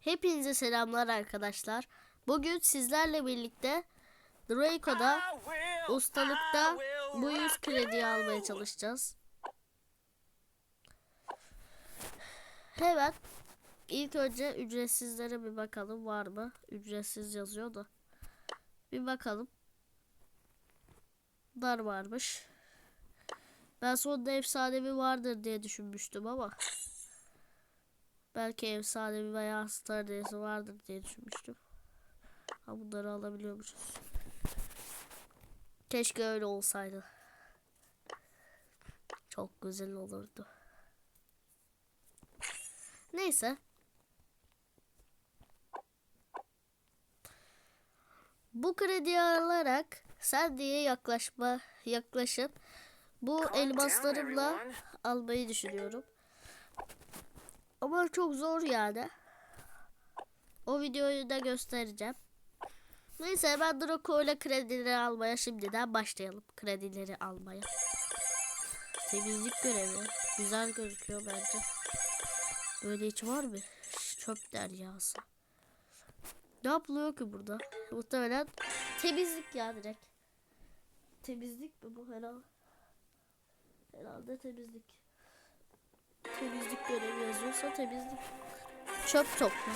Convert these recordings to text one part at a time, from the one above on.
Hepinize selamlar arkadaşlar. Bugün sizlerle birlikte Draco'da ustalıkta bu yüz krediyi almaya çalışacağız. Hemen ilk önce ücretsizlere bir bakalım var mı? Ücretsiz yazıyor da. Bir bakalım. Dar varmış. Ben sonunda efsanevi vardır diye düşünmüştüm ama. Belki efsanevi veya star Days'i vardır diye düşünmüştüm. Ha bunları alabiliyormuşuz. Keşke öyle olsaydı. Çok güzel olurdu. Neyse. Bu krediyi alarak sen diye yaklaşma yaklaşıp bu elmaslarımla almayı düşünüyorum. Ama çok zor yani. O videoyu da göstereceğim. Neyse ben Draco ile kredileri almaya şimdiden başlayalım. Kredileri almaya. Temizlik görevi. Güzel gözüküyor bence. Böyle hiç var mı? Çöp deryası. Ne yapılıyor ki burada? Muhtemelen temizlik ya direkt. Temizlik mi bu herhalde? Herhalde temizlik. Temizlik görevi yazıyorsa temizlik. Çöp topla.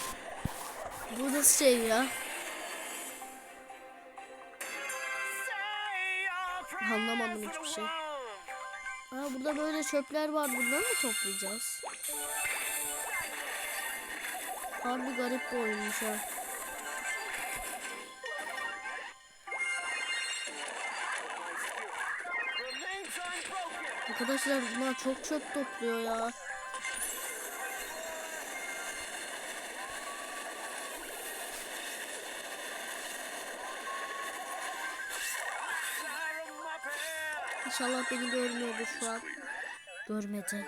Bu nasıl şey ya? Anlamadım hiçbir şey. Ha burada böyle çöpler var. Bunları mı toplayacağız? Harbi garip bir oyunmuş ha. Arkadaşlar bunlar çok çöp topluyor ya. İnşallah beni görmüyordur şu an. Görmedi.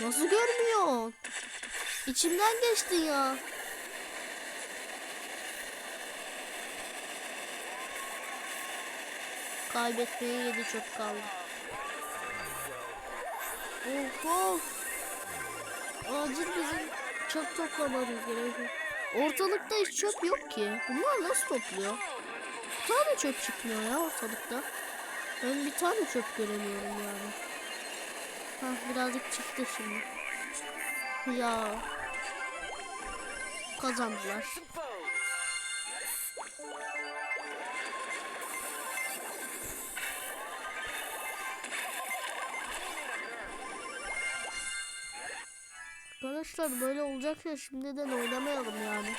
Nasıl görmüyor? İçimden geçti ya. Kaybetmeye yedi çok kaldı. Of of. Acil bizim çöp toplamamız gerekiyor. Ortalıkta hiç çöp yok ki. Bunlar nasıl topluyor? Bir tane çöp çıkmıyor ya ortalıkta. Ben bir tane çöp göremiyorum yani. Hah birazcık çıktı şimdi. Ya. Kazandılar. Arkadaşlar böyle olacak ya şimdiden oynamayalım yani.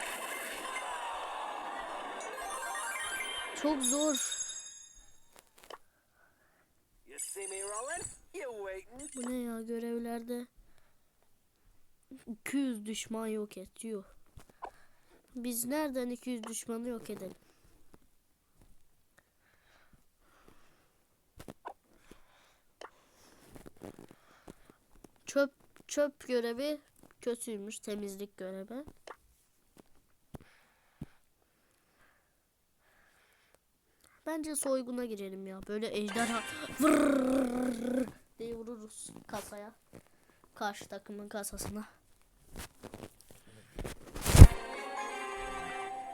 Çok zor. Bu ne ya görevlerde 200 düşman yok et diyor. Biz nereden 200 düşmanı yok edelim? Çöp çöp görevi kötüymüş temizlik görevi. Bence soyguna girelim ya. Böyle ejderha vırrrr vururuz kasaya. Karşı takımın kasasına.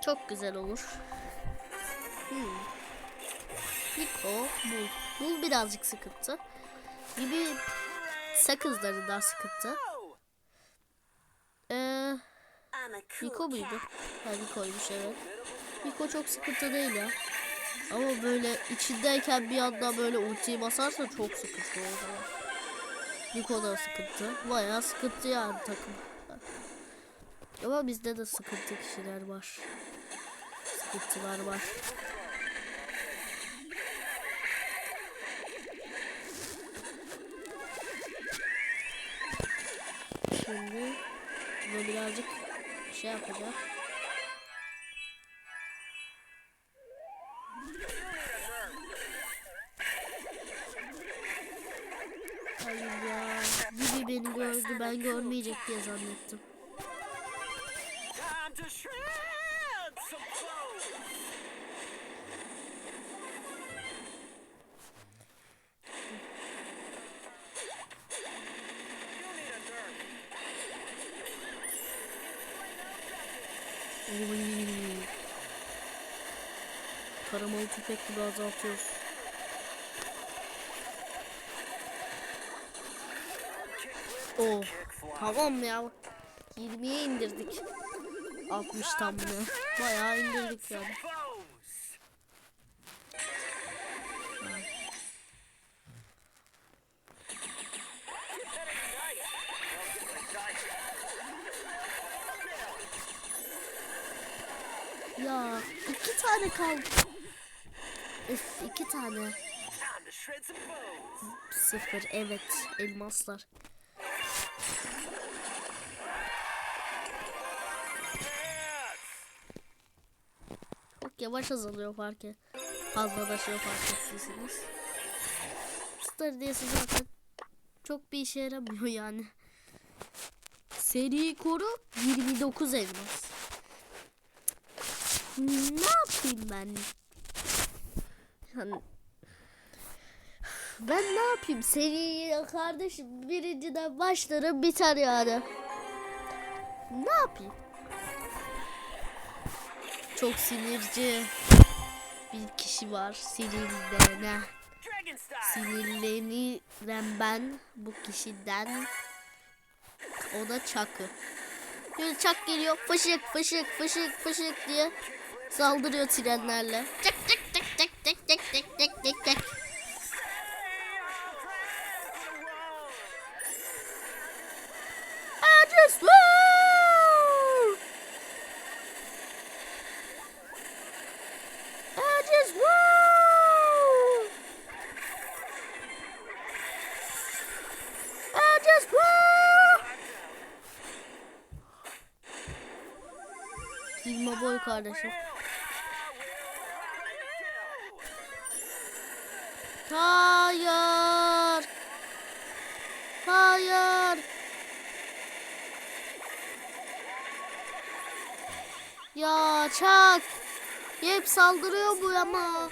Çok güzel olur. Hmm. Bul. Birazcık sıkıntı. Gibi sakızları daha sıkıntı. Ee, Niko muydu? Ha Niko'ymuş evet. Niko çok sıkıntı değil ya. Ama böyle içindeyken bir anda böyle ultiyi basarsa çok sıkıntı o zaman. Niko da sıkıntı. Bayağı sıkıntı yani takım. Ama bizde de sıkıntı kişiler var. Sıkıntılar var. Şimdi bunu birazcık şey yapacağım. Hayır ya. Bibi beni gördü ben görmeyecek diye zannettim. Taramalı tüfek gibi azaltıyoruz. Oh. Tamam ya. 20'ye indirdik. 60 tam ne? Bayağı indirdik yani. Ya iki tane kaldı. Üf, iki tane. Sıfır evet elmaslar. Çok yavaş azalıyor fark et. Fazlalaşıyor fark ettiyseniz. Star diye zaten çok bir işe yaramıyor yani. Seri koru 29 elmas. Ne yapayım ben? Yani ben ne yapayım? Seni kardeşim birinciden başlarım biter yani. Ne yapayım? Çok sinirci bir kişi var. Sinirlenen. Sinirleniren ben bu kişiden. O da Çakı. Böyle Çak geliyor. Fışık fışık fışık fışık diye saldırıyor trenlerle. Çak çak çak çak çak çak çak çak çak kardeşim. Hayır. Hayır. Ya çak. Hep saldırıyor bu ama.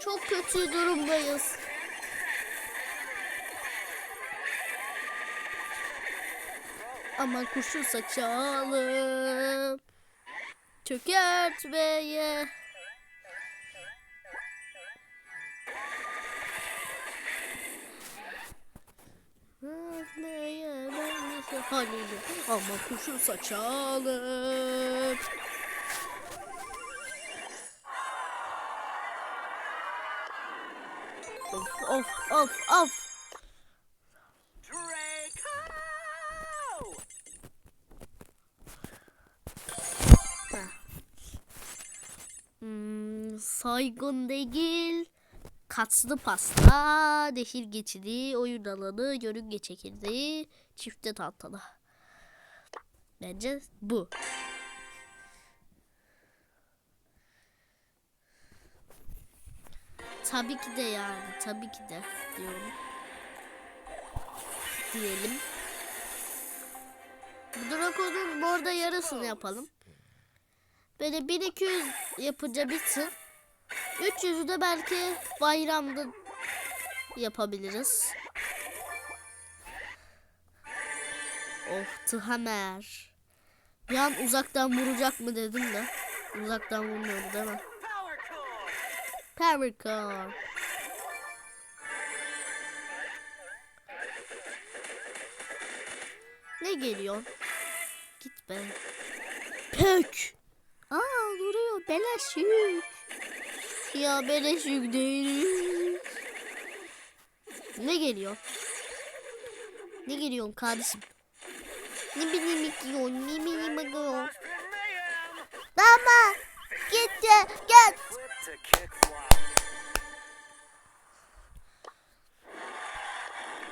Çok kötü durumdayız. Ama kuşu saçalım. Çökertmeye. Halini ama kuşu saçalım. Of of of of. Saygın değil. Katslı pasta, nehir geçidi, oyun alanı, yörünge çekirdeği, çifte tahtalı. Bence bu. Tabii ki de yani, tabii ki de diyorum. Diyelim. Bu Draco'nun bu arada yarısını yapalım. Böyle 1200 yapınca bitsin. 300'ü de belki bayramda yapabiliriz. Of Tıhamer. Bir an uzaktan vuracak mı dedim de. Uzaktan vurmuyordu değil mi? Power core! Ne geliyor? Git be. Pök. Aa duruyor. Beleş. Ya beleş yük değil. Ne geliyor? Ne geliyor kardeşim? Ne bileyim gidiyor, ne bileyim gidiyor. Tamam. Git flop.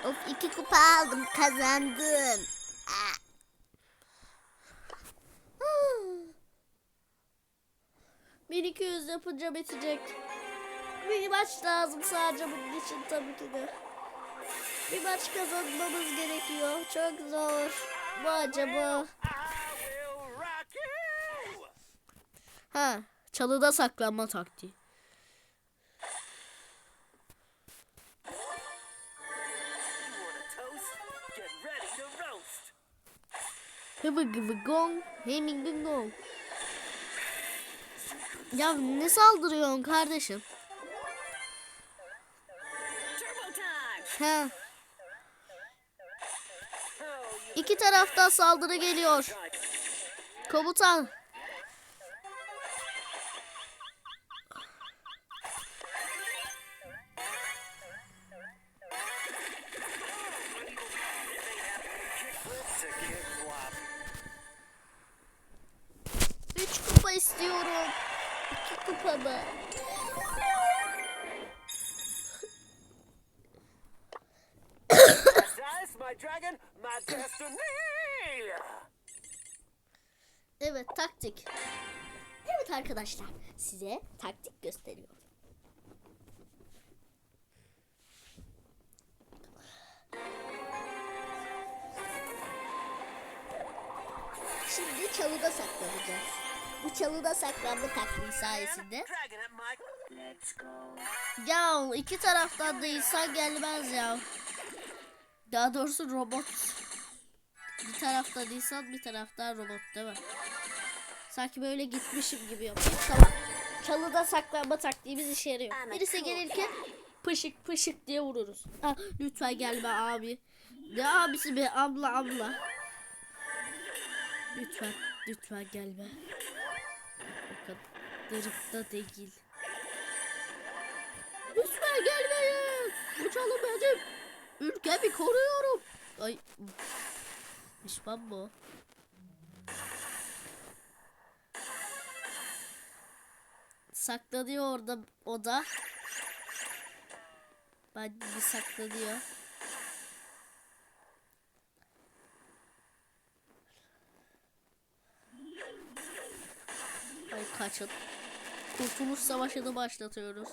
Of iki kupa aldım kazandım. 200 yapınca bitecek. Bir maç lazım sadece bunun için tabii ki de. Bir maç kazanmamız gerekiyor. Çok zor. Bu acaba? Ha, çalıda saklanma taktiği. Hıbı gıbı gong, hemi gıbı gong. Ya ne saldırıyorsun kardeşim? He. İki taraftan saldırı geliyor. Komutan. Evet taktik. Evet arkadaşlar size taktik gösteriyorum. Şimdi çalıda saklanacağız. Bu çalıda saklanma taktiği sayesinde. Ya iki taraftan da insan gelmez ya. Daha doğrusu robot. Bir taraftan insan bir taraftan robot değil mi? Sanki böyle gitmişim gibi yapıyor. Tamam. Çalıda saklanma taktiğimiz işe yarıyor. Birisi gelirken pışık pışık diye vururuz. Ah, lütfen gelme abi. Ne abisi be abla abla. Lütfen lütfen gelme. O kadar da değil. Lütfen gelmeyin. Bu çalı benim. Ülkemi koruyorum. Ay. Pişman mı o? Saklanıyor orada o da. Ben bir saklanıyor. Ay kaçın. Kurtuluş Savaşı'nı başlatıyoruz.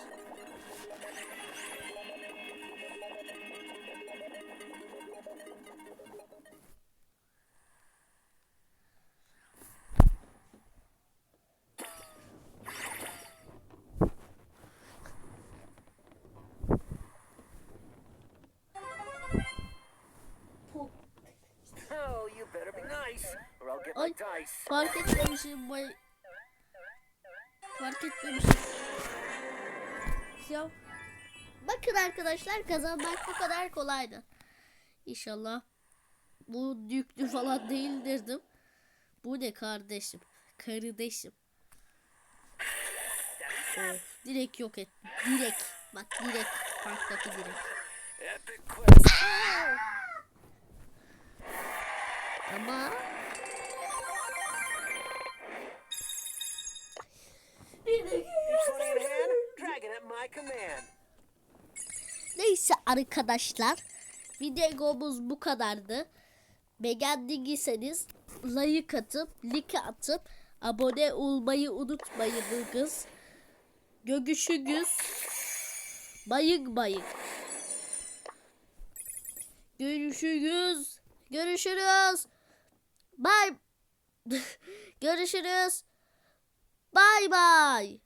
Fark etmemişim bay. Fark etmemişim. Ya. Bakın arkadaşlar kazanmak bu kadar kolaydı. İnşallah bu yüklü falan değildirdim. Bu ne kardeşim? Kardeşim. Of, direkt yok et. Direkt. Bak direkt. Parktaki direkt. Ama Neyse arkadaşlar videomuz bu kadardı. Beğendiyseniz like atıp like atıp abone olmayı unutmayınız. Görüşürüz. Bayık bayık. Görüşürüz. Görüşürüz. Bye. Görüşürüz. Bye bye.